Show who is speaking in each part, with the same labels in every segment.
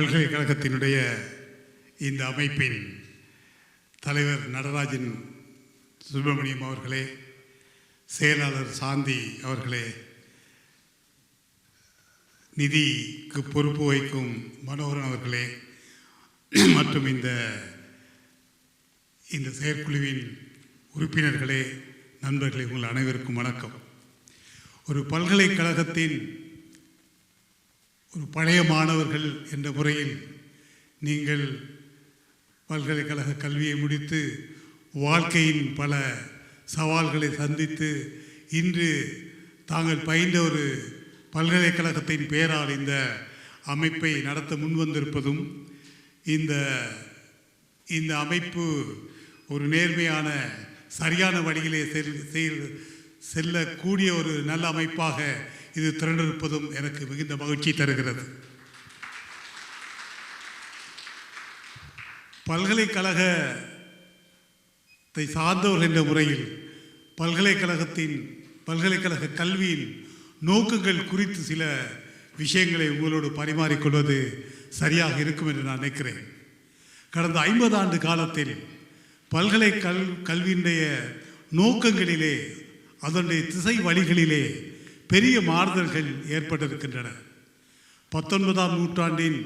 Speaker 1: பல்கலைக்கழகத்தினுடைய இந்த அமைப்பின் தலைவர் நடராஜன் சுப்பிரமணியம் அவர்களே செயலாளர் சாந்தி அவர்களே நிதிக்கு பொறுப்பு வகிக்கும் மனோகரன் அவர்களே மற்றும் இந்த இந்த செயற்குழுவின் உறுப்பினர்களே நண்பர்களே உங்கள் அனைவருக்கும் வணக்கம். ஒரு பல்கலைக்கழகத்தின் ஒரு பழைய மாணவர்கள் என்ற முறையில் நீங்கள் பல்கலைக்கழக கல்வியை முடித்து வாழ்க்கையின் பல சவால்களை சந்தித்து இன்று தாங்கள் பயின்ற ஒரு பல்கலைக்கழகத்தின் பெயரால் இந்த அமைப்பை நடத்த முன்வந்திருப்பதும் இந்த இந்த அமைப்பு ஒரு நேர்மையான சரியான வழியிலே செல் செல்லக்கூடிய ஒரு நல்ல அமைப்பாக இது திரண்டிருப்பதும் எனக்கு மிகுந்த மகிழ்ச்சி தருகிறது. பல்கலைக்கழகத்தை சார்ந்தவர்கள் என்ற முறையில் பல்கலைக்கழகத்தின் பல்கலைக்கழக கல்வியின் நோக்கங்கள் குறித்து சில விஷயங்களை உங்களோடு பரிமாறிக்கொள்வது சரியாக இருக்கும் என்று நான் நினைக்கிறேன். கடந்த ஐம்பது ஆண்டு காலத்தில் பல்கலை கல் கல்வியினுடைய நோக்கங்களிலே அதனுடைய திசை வழிகளிலே பெரிய மாறுதல்கள் ஏற்பட்டிருக்கின்றன. பத்தொன்பதாம் நூற்றாண்டின்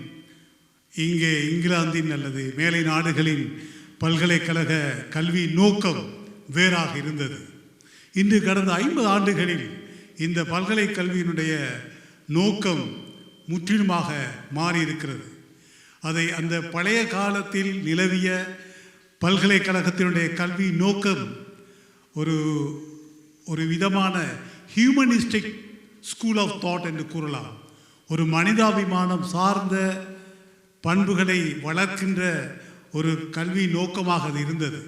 Speaker 1: இங்கே இங்கிலாந்தின் அல்லது மேலை நாடுகளின் பல்கலைக்கழக கல்வி நோக்கம் வேறாக இருந்தது. இன்று கடந்த ஐம்பது ஆண்டுகளில் இந்த பல்கலை கல்வியினுடைய நோக்கம் முற்றிலுமாக மாறியிருக்கிறது. அதை அந்த பழைய காலத்தில் நிலவிய பல்கலைக்கழகத்தினுடைய கல்வி நோக்கம் ஒரு ஒரு விதமான ஹியூமனிஸ்டிக் ஸ்கூல் ஆஃப் தாட் என்று கூறலாம். ஒரு மனிதாபிமானம் சார்ந்த பண்புகளை வளர்க்கின்ற ஒரு கல்வி நோக்கமாக அது இருந்தது.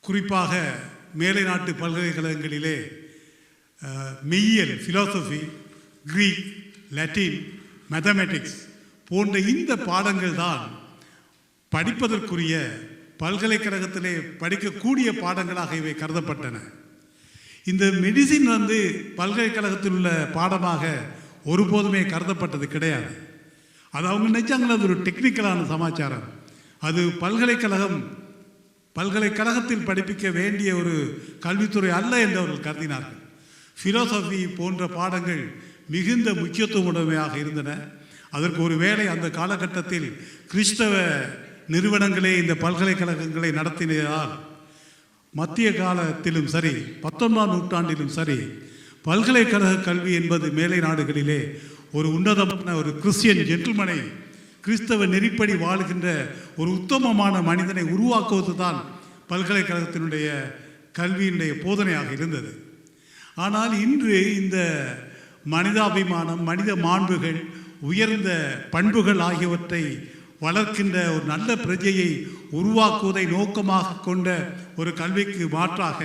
Speaker 1: குறிப்பாக மேலை நாட்டு பல்கலைக்கழகங்களிலே மெய்யியல் ஃபிலாசபி கிரீக் லட்டின் மேத்தமெட்டிக்ஸ் போன்ற இந்த பாடங்கள் தான் படிப்பதற்குரிய பல்கலைக்கழகத்திலே படிக்கக்கூடிய பாடங்களாக இவை கருதப்பட்டன. இந்த மெடிசின் வந்து பல்கலைக்கழகத்தில் உள்ள பாடமாக ஒருபோதுமே கருதப்பட்டது கிடையாது. அது அவங்க நினைச்சாங்களே அது ஒரு டெக்னிக்கலான சமாச்சாரம். அது பல்கலைக்கழகம் பல்கலைக்கழகத்தில் படிப்பிக்க வேண்டிய ஒரு கல்வித்துறை அல்ல என்று அவர்கள் கருதினார்கள். ஃபிலோசபி போன்ற பாடங்கள் மிகுந்த முக்கியத்துவம் உடைமையாக இருந்தன. அதற்கு ஒரு வேளை அந்த காலகட்டத்தில் கிறிஸ்தவ நிறுவனங்களே இந்த பல்கலைக்கழகங்களை நடத்தினால் மத்திய காலத்திலும் சரி பத்தொன்பதாம் நூற்றாண்டிலும் சரி பல்கலைக்கழக கல்வி என்பது மேலை நாடுகளிலே ஒரு உன்னதமான ஒரு கிறிஸ்டியன் ஜென்டில்மனை கிறிஸ்தவ நெறிப்படி வாழ்கின்ற ஒரு உத்தமமான மனிதனை உருவாக்குவது தான் பல்கலைக்கழகத்தினுடைய கல்வியினுடைய போதனையாக இருந்தது. ஆனால் இன்று இந்த மனிதாபிமானம் மனித மாண்புகள் உயர்ந்த பண்புகள் ஆகியவற்றை வளர்க்கின்ற ஒரு நல்ல பிரஜையை உருவாக்குவதை நோக்கமாக கொண்ட ஒரு கல்விக்கு மாற்றாக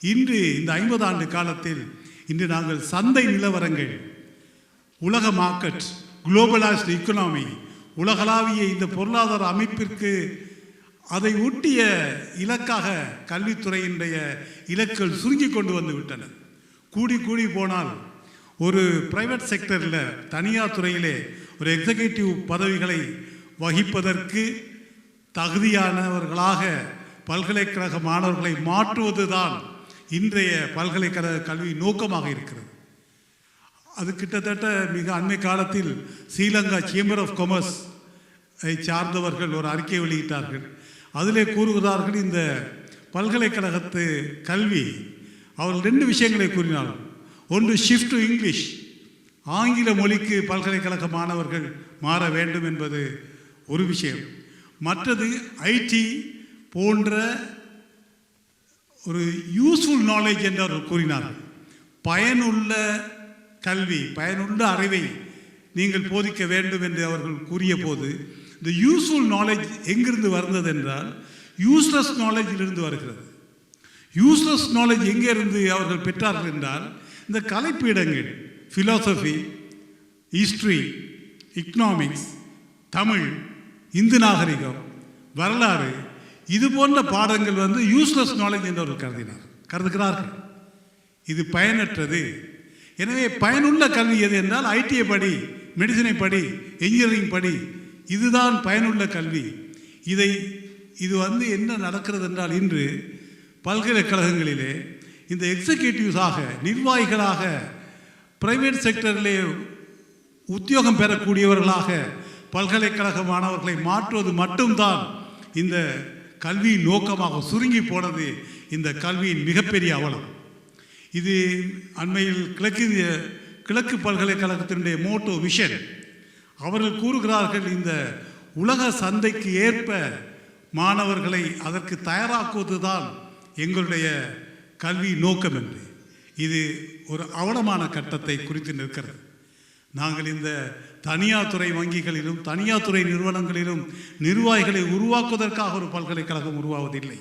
Speaker 1: இன்று இந்த ஐம்பது ஆண்டு காலத்தில் இன்று நாங்கள் சந்தை நிலவரங்கள் உலக மார்க்கெட் குளோபலைஸ்டு இக்கனாமி உலகளாவிய இந்த பொருளாதார அமைப்பிற்கு அதை ஒட்டிய இலக்காக கல்வித்துறையினுடைய இலக்குகள் சுருங்கி கொண்டு வந்து விட்டன. கூடி கூடி போனால் ஒரு பிரைவேட் செக்டரில் தனியார் துறையிலே ஒரு எக்ஸிகியூட்டிவ் பதவிகளை வகிப்பதற்கு தகுதியானவர்களாக பல்கலைக்கழக மாணவர்களை மாற்றுவதுதான் இன்றைய பல்கலைக்கழக கல்வி நோக்கமாக இருக்கிறது. அது கிட்டத்தட்ட மிக அண்மை காலத்தில் ஸ்ரீலங்கா சேம்பர் ஆஃப் கொமர்ஸ் சார்ந்தவர்கள் ஒரு அறிக்கை வெளியிட்டார்கள். அதிலே கூறுகிறார்கள் இந்த பல்கலைக்கழகத்து கல்வி அவர்கள் ரெண்டு விஷயங்களை கூறினார்கள். ஒன்று ஷிஃப்ட் டு இங்கிலீஷ் ஆங்கில மொழிக்கு பல்கலைக்கழக மாணவர்கள் மாற வேண்டும் என்பது ஒரு விஷயம். மற்றது ஐடி போன்ற ஒரு யூஸ்ஃபுல் நாலேஜ் என்று அவர் கூறினார். பயனுள்ள கல்வி பயனுள்ள அறிவை நீங்கள் போதிக்க வேண்டும் என்று அவர்கள் கூறிய போது இந்த யூஸ்ஃபுல் நாலேஜ் எங்கிருந்து வந்தது என்றால் யூஸ்லெஸ் நாலேஜிலிருந்து வருகிறது. யூஸ்லெஸ் நாலேஜ் எங்கிருந்து அவர்கள் பெற்றார்கள் என்றால் இந்த கலைப்பீடங்கள் philosophy history economics Tamil Hindu நாகரிகம் வரலாறு இது போன்ற பாடங்கள் வந்து யூஸ்லெஸ் நாலேஜ் என்று கருதினார். கருதுகிறார்கள். இது பயனற்றது. எனவே பயனுள்ள கல்வி எது என்றால் ஐடிஐ படி மெடிசனை படி என்ஜினியரிங் படி இதுதான் பயனுள்ள கல்வி. இதை இது வந்து என்ன நடக்கிறது என்றால் இன்று பல்கலைக்கழகங்களிலே இந்த எக்ஸிக்யூட்டிவ்ஸாக நிர்வாகிகளாக பிரைவேட் செக்டரிலே உத்தியோகம் பெறக்கூடியவர்களாக பல்கலைக்கழக மாணவர்களை மாற்றுவது மட்டும்தான் இந்த கல்வியின் நோக்கமாக சுருங்கி போனது இந்த கல்வியின் மிகப்பெரிய அவலம். இது அண்மையில் கிழக்கு கிழக்கு பல்கலைக்கழகத்தினுடைய மோட்டோ விஷன் அவர்கள் கூறுகிறார்கள் இந்த உலக சந்தைக்கு ஏற்ப மாணவர்களை அதற்கு தயாராக்குவதுதான் எங்களுடைய கல்வி நோக்கம் என்று. இது ஒரு அவலமான கட்டத்தை குறித்து நிற்கிறது. நாங்கள் இந்த தனியார் துறை வங்கிகளிலும் தனியார் துறை நிறுவனங்களிலும் நிர்வாகிகளை உருவாக்குவதற்காக ஒரு பல்கலைக்கழகம் உருவாவதில்லை.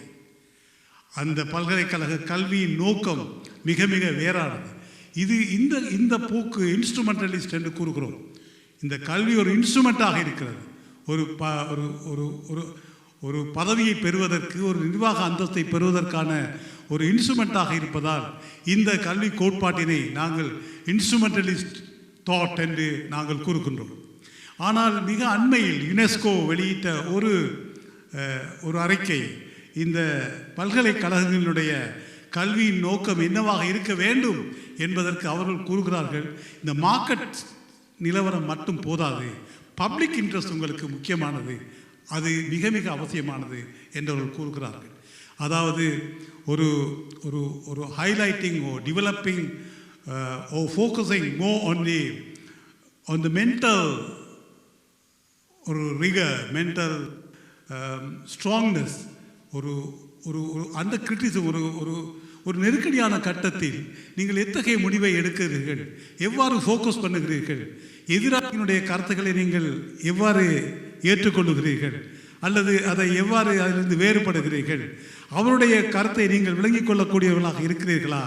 Speaker 1: அந்த பல்கலைக்கழக கல்வியின் நோக்கம் மிக மிக வேறானது. இது இந்த இந்த போக்கு இன்ஸ்ட்ருமெண்டலிஸ்ட் என்று கூறுகிறோம். இந்த கல்வி ஒரு இன்ஸ்ட்ருமெண்ட்டாக இருக்கிறது. ஒரு ப ஒரு ஒரு ஒரு ஒரு பதவியை பெறுவதற்கு ஒரு நிர்வாக அந்தஸ்தை பெறுவதற்கான ஒரு இன்ஸ்ட்ருமெண்ட்டாக இருப்பதால் இந்த கல்வி கோட்பாட்டினை நாங்கள் இன்ஸ்ட்ருமெண்டலிஸ்ட் தாட் என்று நாங்கள் கூறுகின்றோம். ஆனால் மிக அண்மையில் யுனெஸ்கோ வெளியிட்ட ஒரு ஒரு அறிக்கை இந்த பல்கலைக்கழகங்களுடைய கல்வியின் நோக்கம் என்னவாக இருக்க வேண்டும் என்பதற்கு அவர்கள் கூறுகிறார்கள் இந்த மார்க்கெட் நிலவரம் மட்டும் போதாது பப்ளிக் இன்ட்ரெஸ்ட் உங்களுக்கு முக்கியமானது அது மிக மிக அவசியமானது என்றவர்கள் கூறுகிறார்கள். அதாவது ஒரு ஒரு ஒரு highlighting oh developing oh more more on the on the mental ஒரு mental மென்டல் ஸ்ட்ராங்னஸ் ஒரு ஒரு ஒரு அந்த கிரிட்டிசம் ஒரு ஒரு ஒரு நெருக்கடியான கட்டத்தில் நீங்கள் எத்தகைய முடிவை எடுக்கிறீர்கள் எவ்வாறு ஃபோக்கஸ் பண்ணுகிறீர்கள் எதிராளியினுடைய கருத்துக்களை நீங்கள் எவ்வாறு ஏற்றுக்கொள்ளுகிறீர்கள் அல்லது அதை எவ்வாறு அதிலிருந்து வேறுபடுகிறீர்கள் அவருடைய கருத்தை நீங்கள் விளங்கிக் கொள்ளக்கூடியவர்களாக இருக்கிறீர்களா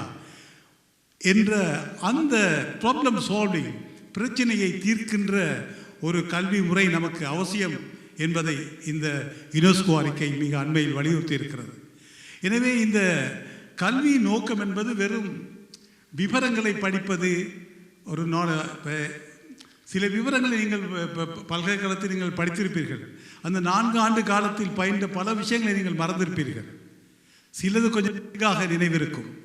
Speaker 1: என்ற அந்த ப்ராப்ளம் சால்விங் பிரச்சனையை தீர்க்கின்ற ஒரு கல்வி முறை நமக்கு அவசியம் என்பதை இந்த யுனெஸ்கோ அறிக்கை மிக அண்மையில் வலியுறுத்தி இருக்கிறது எனவே இந்த கல்வி நோக்கம் என்பது வெறும் விவரங்களை படிப்பது ஒரு நோ சில விவரங்களை நீங்கள் பல்கலைக்கழகத்தில் நீங்கள் படித்திருப்பீர்கள். அந்த நான்கு ஆண்டு காலத்தில் பயின்ற பல விஷயங்களை நீங்கள் மறந்திருப்பீர்கள். சிலது கொஞ்சம் நினைவிருக்கும்.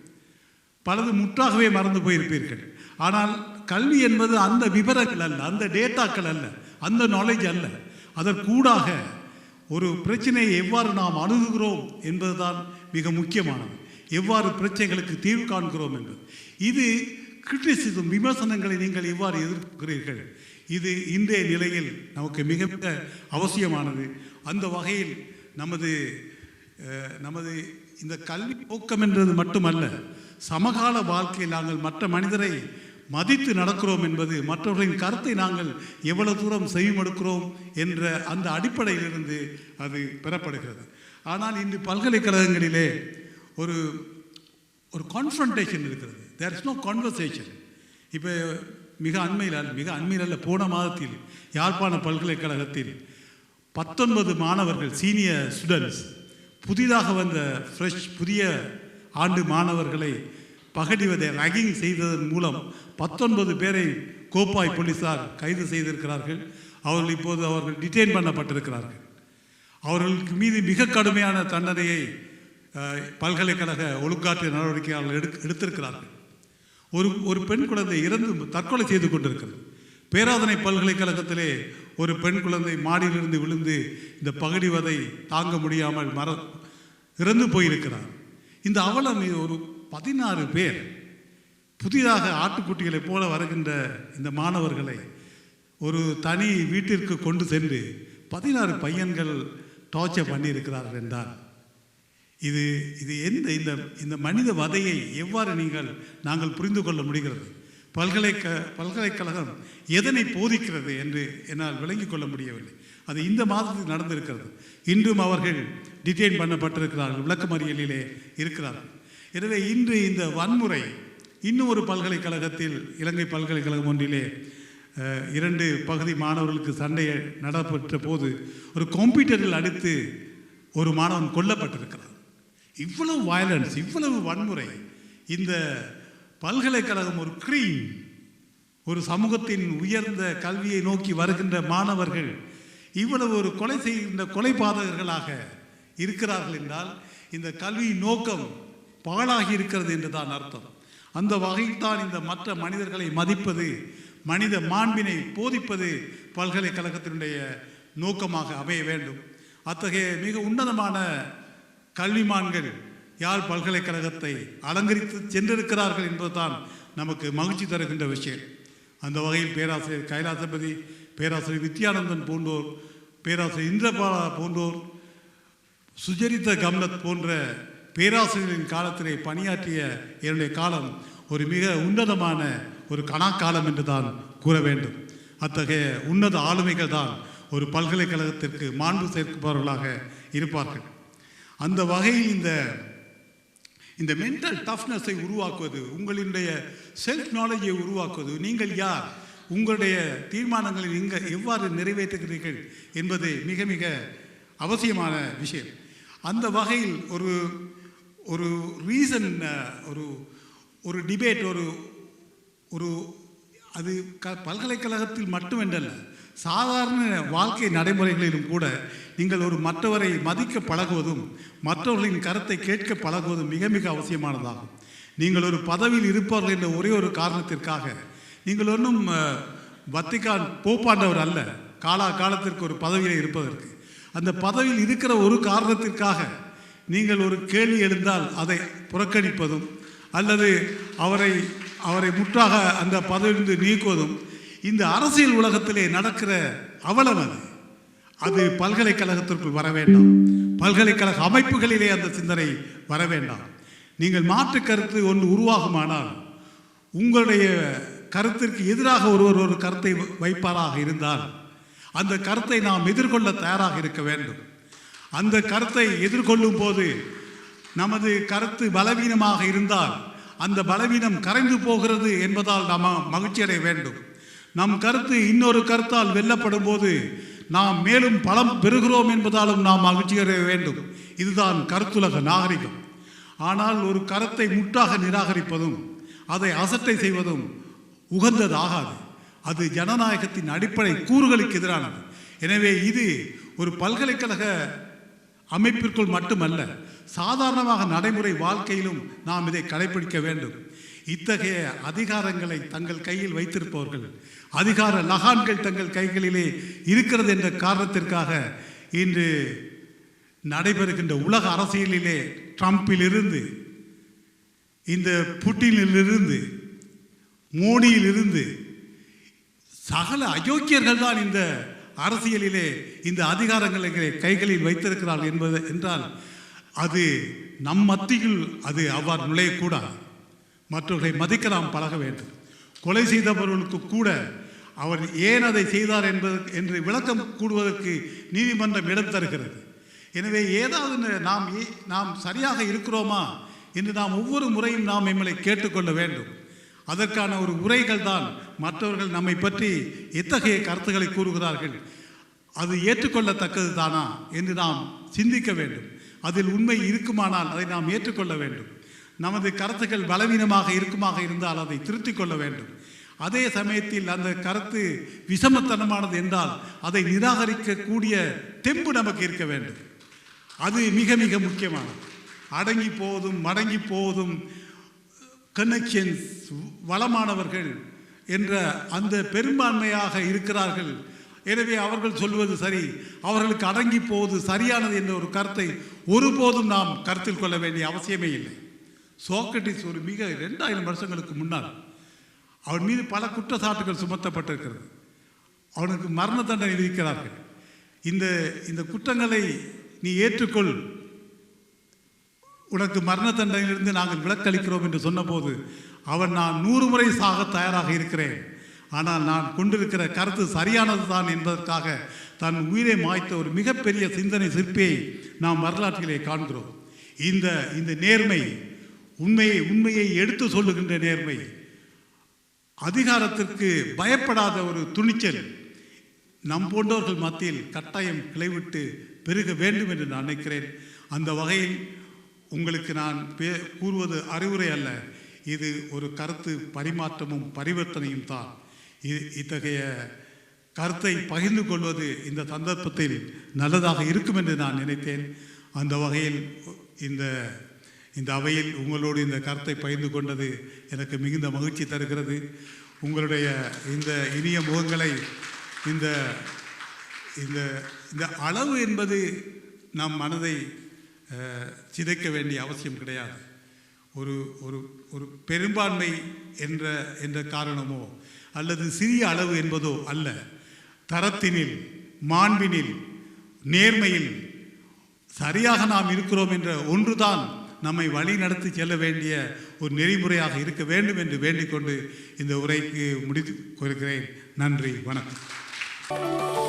Speaker 1: பலது முற்றாகவே மறந்து போயிருப்பீர்கள். ஆனால் கல்வி என்பது அந்த விவரங்கள் அல்ல அந்த டேட்டாக்கள் அல்ல அந்த நாலேஜ் அல்ல. அதற்கூடாக ஒரு பிரச்சனையை எவ்வாறு நாம் அணுகுகிறோம் என்பதுதான் மிக முக்கியமானது. எவ்வாறு பிரச்சனைகளுக்கு தீர்வு காண்கிறோம் என்பது. இது கிரிட்டிசிசம் விமர்சனங்களை நீங்கள் எவ்வாறு எதிர்க்கிறீர்கள்? இது இன்றைய நிலையில் நமக்கு மிக மிக அவசியமானது. அந்த வகையில் நமது நமது இந்த கல்வி நோக்கம் என்றது மட்டுமல்ல சமகால வாழ்க்கையில் நாங்கள் மற்ற மனிதரை மதித்து நடக்கிறோம் என்பது மற்றவர்களின் கருத்தை நாங்கள் எவ்வளவு தூரம் செய்யமெடுக்கிறோம் என்ற அந்த அடிப்படையிலிருந்து அது பெறப்படுகிறது. ஆனால் இன்று பல்கலைக்கழகங்களிலே ஒரு ஒரு கான்ஃபரன்டேஷன் இருக்கிறது. தேர் இஸ் நோ கான்வர்சேஷன் இப்போ மிக அண்மையில் அல்ல மிக அண்மையில் அல்ல போன மாதத்தில் யாழ்ப்பாண பல்கலைக்கழகத்தில் பத்தொன்பது மாணவர்கள் சீனியர் ஸ்டூடெண்ட்ஸ் புதிதாக வந்த ஃப்ரெஷ் புதிய ஆண்டு மாணவர்களை பகடிவதை ரகிங் செய்ததன் மூலம் பத்தொன்பது பேரை கோப்பாய் போலீசார் கைது செய்திருக்கிறார்கள். அவர்கள் இப்போது அவர்கள் டிடெயின் பண்ணப்பட்டிருக்கிறார்கள். அவர்களுக்கு மீது மிக கடுமையான தண்டனையை பல்கலைக்கழக ஒழுக்காற்று நடவடிக்கையாளர்கள் எடு எடுத்திருக்கிறார்கள். ஒரு ஒரு பெண் குழந்தை இறந்து தற்கொலை செய்து கொண்டிருக்கிறது. பேராதனை பல்கலைக்கழகத்திலே ஒரு பெண் குழந்தை மாடியிலிருந்து விழுந்து இந்த பகடிவதை தாங்க முடியாமல் மர இறந்து போயிருக்கிறார். இந்த அவலம் இது ஒரு பதினாறு பேர் புதிதாக ஆட்டுக்குட்டிகளைப் போல வருகின்ற இந்த மாணவர்களை ஒரு தனி வீட்டிற்கு கொண்டு சென்று பதினாறு பையன்கள் டார்ச்சர் பண்ணியிருக்கிறார்கள் என்றார் இது இது எந்த இந்த இந்த மனித வதையை எவ்வாறு நீங்கள் நாங்கள் புரிந்து கொள்ள முடிகிறது? பல்கலைக்க பல்கலைக்கழகம் எதனை போதிக்கிறது என்று என்னால் விளங்கிக் கொள்ள முடியவில்லை. அது இந்த மாதத்தில் நடந்திருக்கிறது. இன்றும் அவர்கள் டிடெயின் பண்ணப்பட்டிருக்கிறார்கள். விளக்கமறியலிலே இருக்கிறார்கள். எனவே இன்று இந்த வன்முறை இன்னும் ஒரு பல்கலைக்கழகத்தில் இலங்கை பல்கலைக்கழகம் ஒன்றிலே இரண்டு பகுதி மாணவர்களுக்கு சண்டை நடப்பட்ட போது ஒரு கம்ப்யூட்டரில் அடித்து ஒரு மாணவன் கொல்லப்பட்டிருக்கிறார் இவ்வளவு வயலன்ஸ் இவ்வளவு வன்முறை இந்த பல்கலைக்கழகம் ஒரு கிரீம் ஒரு சமூகத்தின் உயர்ந்த கல்வியை நோக்கி வருகின்ற மாணவர்கள் இவ்வளவு ஒரு கொலை செய்கின்ற கொலைபாதகர்களாக இருக்கிறார்கள் என்றால் இந்த கல்வியின் நோக்கம் பாழாகி இருக்கிறது என்று தான் அர்த்தம். அந்த வகையில்தான் இந்த மற்ற மனிதர்களை மதிப்பது மனித மாண்பினை போதிப்பது பல்கலைக்கழகத்தினுடைய நோக்கமாக அமைய வேண்டும். அத்தகைய மிக உன்னதமான கல்விமான்கள் யார் பல்கலைக்கழகத்தை அலங்கரித்து சென்றிருக்கிறார்கள் என்பதுதான் நமக்கு மகிழ்ச்சி தருகின்ற விஷயம். அந்த வகையில் பேராசிரியர் கைலாசபதி பேராசிரியர் வித்யானந்தன் போன்றோர் பேராசிரியர் இந்திரபாலா போன்றோர் சுஜரித கம்லத் போன்ற பேராசிரியர்களின் காலத்திலே பணியாற்றிய என்னுடைய காலம் ஒரு மிக உன்னதமான ஒரு கணாக்காலம் என்று தான் கூற வேண்டும். அத்தகைய உன்னத ஆளுமைகள் தான் ஒரு பல்கலைக்கழகத்திற்கு மாண்பு சேர்ப்பவர்களாக இருப்பார்கள். அந்த வகையில் இந்த இந்த மென்டல் டஃப்னஸை உருவாக்குவது உங்களுடைய செல்ஃப் நாலேஜை உருவாக்குவது. நீங்கள் யார்? உங்களுடைய தீர்மானங்களை நீங்கள் எவ்வாறு நிறைவேற்றுகிறீர்கள் என்பது மிக மிக அவசியமான விஷயம். அந்த வகையில் ஒரு ஒரு ரீசன் ஒரு ஒரு டிபேட் ஒரு ஒரு அது க பல்கலைக்கழகத்தில் மட்டுமென்றல்ல சாதாரண வாழ்க்கை நடைமுறைகளிலும் கூட நீங்கள் ஒரு மற்றவரை மதிக்க பழகுவதும் மற்றவர்களின் கருத்தை கேட்க பழகுவதும் மிக மிக அவசியமானதாகும். நீங்கள் ஒரு பதவியில் இருப்பவர்கள் என்ற ஒரே ஒரு காரணத்திற்காக நீங்கள் ஒன்றும் அஹ், வத்திக்கான் போப்பாண்டவர் அல்ல காலா காலத்திற்கு ஒரு பதவியில் இருப்பதற்கு. அந்த பதவியில் இருக்கிற ஒரு காரணத்திற்காக நீங்கள் ஒரு கேள்வி எழுந்தால் அதை புறக்கணிப்பதும் அல்லது அவரை அவரை முற்றாக அந்த பதவியிலிருந்து நீக்குவதும் இந்த அரசியல் உலகத்திலே நடக்கிற அவலம் அது. அது பல்கலைக்கழகத்திற்குள் வர வேண்டாம். பல்கலைக்கழக அமைப்புகளிலே அந்த சிந்தனை வர வேண்டாம். நீங்கள் மாற்று கருத்து ஒன்று உருவாகுமானால் உங்களுடைய கருத்திற்கு எதிராக ஒருவர் ஒரு கருத்தை வைப்பாராக இருந்தால் அந்த கருத்தை நாம் எதிர்கொள்ள தயாராக இருக்க வேண்டும். அந்த கருத்தை எதிர்கொள்ளும் போது நமது கருத்து பலவீனமாக இருந்தால் அந்த பலவீனம் கரைந்து போகிறது என்பதால் நாம் மகிழ்ச்சி அடைய வேண்டும். நம் கருத்து இன்னொரு கருத்தால் வெல்லப்படும் போது நாம் மேலும் பலம் பெறுகிறோம் என்பதாலும் நாம் மகிழ்ச்சியடைய வேண்டும். இதுதான் கருத்துலக நாகரிகம். ஆனால் ஒரு கருத்தை முற்றாக நிராகரிப்பதும் அதை அசட்டை செய்வதும் உகந்ததாகாது. அது ஜனநாயகத்தின் அடிப்படை கூறுகளுக்கு எதிரானது. எனவே இது ஒரு பல்கலைக்கழக அமைப்பிற்குள் மட்டுமல்ல சாதாரணமாக நடைமுறை வாழ்க்கையிலும் நாம் இதை கடைபிடிக்க வேண்டும். இத்தகைய அதிகாரங்களை தங்கள் கையில் வைத்திருப்பவர்கள் அதிகார லகான்கள் தங்கள் கைகளிலே இருக்கிறது என்ற காரணத்திற்காக இன்று நடைபெறுகின்ற உலக அரசியலிலே ட்ரம்பிலிருந்து இந்த புட்டினிலிருந்து மோடியிலிருந்து சகல அயோக்கியர்கள் தான் இந்த அரசியலிலே இந்த அதிகாரங்களை கைகளில் வைத்திருக்கிறார்கள் என்பது என்றால் அது நம் மத்தியில் அது அவ்வாறு நுழையக்கூடாது. மற்றவர்களை மதிக்க நாம் பழக வேண்டும். கொலை செய்தவர்களுக்கு கூட அவர் ஏன் அதை செய்தார் என்பது என்று விளக்கம் கூடுவதற்கு நீதிமன்றம் இடம் தருகிறது. எனவே ஏதாவது நாம் நாம் சரியாக இருக்கிறோமா என்று நாம் ஒவ்வொரு முறையும் நாம் எம்மளை கேட்டுக்கொள்ள வேண்டும். அதற்கான ஒரு உரைகள் தான் மற்றவர்கள் நம்மை பற்றி எத்தகைய கருத்துக்களை கூறுகிறார்கள். அது ஏற்றுக்கொள்ளத்தக்கது தானா என்று நாம் சிந்திக்க வேண்டும். அதில் உண்மை இருக்குமானால் அதை நாம் ஏற்றுக்கொள்ள வேண்டும். நமது கருத்துக்கள் பலவீனமாக இருக்குமாக இருந்தால் அதை திருத்திக் கொள்ள வேண்டும். அதே சமயத்தில் அந்த கருத்து விஷமத்தனமானது என்றால் அதை நிராகரிக்கக்கூடிய தெம்பு நமக்கு இருக்க வேண்டும். அது மிக மிக முக்கியமானது. அடங்கி போவதும் மடங்கி போவதும் கனெக்ஷன்ஸ் வளமானவர்கள் என்ற அந்த பெரும்பான்மையாக இருக்கிறார்கள். எனவே அவர்கள் சொல்வது சரி அவர்களுக்கு அடங்கி போவது சரியானது என்ற ஒரு கருத்தை ஒருபோதும் நாம் கருத்தில் கொள்ள வேண்டிய அவசியமே இல்லை. சோக்ரட்டிஸ் ஒரு மிக ரெண்டாயிரம் வருஷங்களுக்கு முன்னால் அவன் மீது பல குற்றச்சாட்டுகள் சுமத்தப்பட்டிருக்கிறது. அவனுக்கு மரண தண்டனை விதிக்கிறார்கள். இந்த இந்த குற்றங்களை நீ ஏற்றுக்கொள். உனக்கு மரண தண்டனையிலிருந்து நாங்கள் விலக்களிக்கிறோம் என்று சொன்னபோது அவன் நான் நூறு முறை சாக தயாராக இருக்கிறேன். ஆனால் நான் கொண்டிருக்கிற கருத்து சரியானது தான் என்பதற்காக தன் உயிரை மாய்த்த ஒரு மிகப்பெரிய சிந்தனை சிற்பியை நாம் வரலாற்றிலே காண்கிறோம். இந்த இந்த நேர்மை உண்மையை உண்மையை எடுத்து சொல்லுகின்ற நேர்மை. அதிகாரத்திற்கு பயப்படாத ஒரு துணிச்சல். நம் போன்றவர்கள் மத்தியில் கட்டாயம் கிளைவிட்டு பெருக வேண்டும் என்று நான் நினைக்கிறேன். அந்த வகையில் உங்களுக்கு நான் பே கூறுவது அறிவுரை அல்ல. இது ஒரு கருத்து பரிமாற்றமும் பரிவர்த்தனையும் தான். இ- இத்தகைய கருத்தை பகிர்ந்து கொள்வது இந்த சந்தர்ப்பத்தில் நல்லதாக இருக்கும் என்று நான் நினைத்தேன். அந்த வகையில் இந்த இந்த அவையில் உங்களோடு இந்த கருத்தை பகிர்ந்து கொண்டது எனக்கு மிகுந்த மகிழ்ச்சி தருகிறது. உங்களுடைய இந்த இனிய முகங்களை இந்த இந்த இந்த அளவு என்பது நம் மனதை சிதைக்க வேண்டிய அவசியம் கிடையாது. ஒரு ஒரு ஒரு பெரும்பான்மை என்ற என்ற காரணமோ அல்லது சிறிய அளவு என்பதோ அல்ல. தரத்தினில் மாண்பினில் நேர்மையில் சரியாக நாம் இருக்கிறோம் என்ற ஒன்றுதான் நம்மை வழி நடத்தி செல்ல வேண்டிய ஒரு நெறிமுறையாக இருக்க வேண்டும் என்று வேண்டிக்கொண்டு இந்த உரைக்கு முடித்து கொள்கிறேன். நன்றி வணக்கம்.